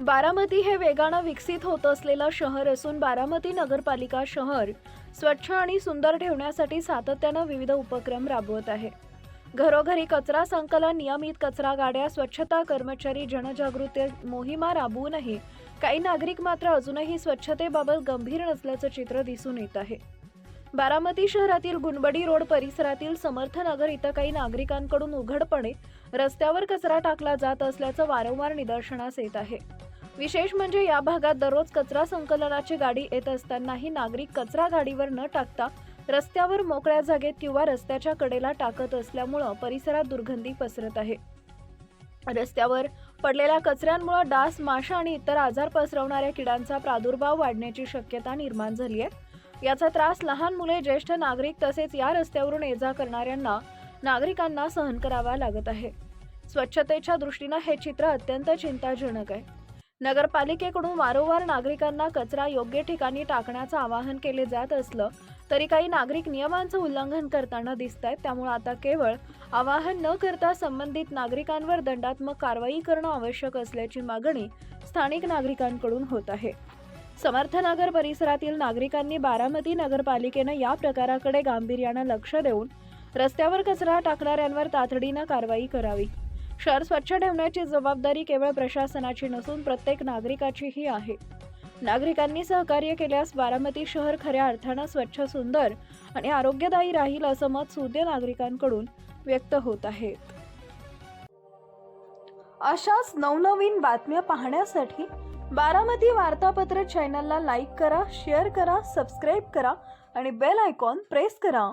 बारामती हे वेगानं विकसित होत असलेलं शहर असून बारामती नगरपालिका शहर स्वच्छ आणि सुंदर ठेवण्यासाठी सातत्यानं विविध उपक्रम राबवत आहे. घरोघरी कचरा संकलन नियमित कचरा गाड्या स्वच्छता कर्मचारी जनजागृती मोहिमा राबवूनही काही नागरिक मात्र अजूनही स्वच्छतेबाबत गंभीर नसल्याचं चित्र दिसून येत आहे. बारामती शहरातील गुणबडी रोड परिसरातील समर्थनगर इथं काही नागरिकांकडून उघडपणे रस्त्यावर कचरा टाकला जात असल्याचं वारंवार निदर्शनास येत आहे. विशेष म्हणजे या भागात दररोज कचरा संकलनाची गाडी येत असतानाही नागरिक कचरा गाडीवर न टाकता रस्त्यावर मोकळ्या जागेत किंवा रस्त्याच्या कडेला टाकत असल्यामुळं परिसरात दुर्गंधी पसरत आहे. रस्त्यावर पडलेल्या कचऱ्यांमुळे डास माशा आणि इतर आजार पसरवणाऱ्या किडांचा प्रादुर्भाव वाढण्याची शक्यता निर्माण झाली आहे. याचा त्रास लहान मुले ज्येष्ठ नागरिक तसेच या रस्त्यावरून ये जा करणाऱ्यांना नागरिकांना सहन करावा लागत आहे. स्वच्छतेच्या दृष्टीनं हे चित्र अत्यंत चिंताजनक आहे. नगरपालिकेकडून वारंवार नागरिकांना कचरा योग्य ठिकाणी टाकण्याचं आवाहन केले जात असलं तरी काही नागरिक नियमांचं उल्लंघन करताना दिसत आहेत त्यामुळे आता केवळ आवाहन न करता संबंधित नागरिकांवर दंडात्मक कारवाई करणं आवश्यक असल्याची मागणी स्थानिक नागरिकांकडून होत आहे. समर्थनगर परिसरातील नागरिकांनी बारामती नगरपालिकेनं या प्रकाराकडे गांभीर्यानं लक्ष देऊन रस्त्यावर कचरा टाकणाऱ्यांवर तातडीनं कारवाई करावी. शहर स्वच्छ ठेवण्याची जबाबदारी केवळ प्रशासनाची नसून प्रत्येक नागरिकाचीही आहे. नागरिकांनी सहकार्य केल्यास बारामती शहर खऱ्या अर्थानं स्वच्छ सुंदर आणि आरोग्यदायी राहील असं मत सुज्ञ नागरिकांकडून व्यक्त होत आहे. अशाच नवनवीन बातम्या पाहण्यासाठी बारामती वार्तापत्र चॅनलला लाईक करा शेअर करा सबस्क्राईब करा आणि बेल आयकॉन प्रेस करा.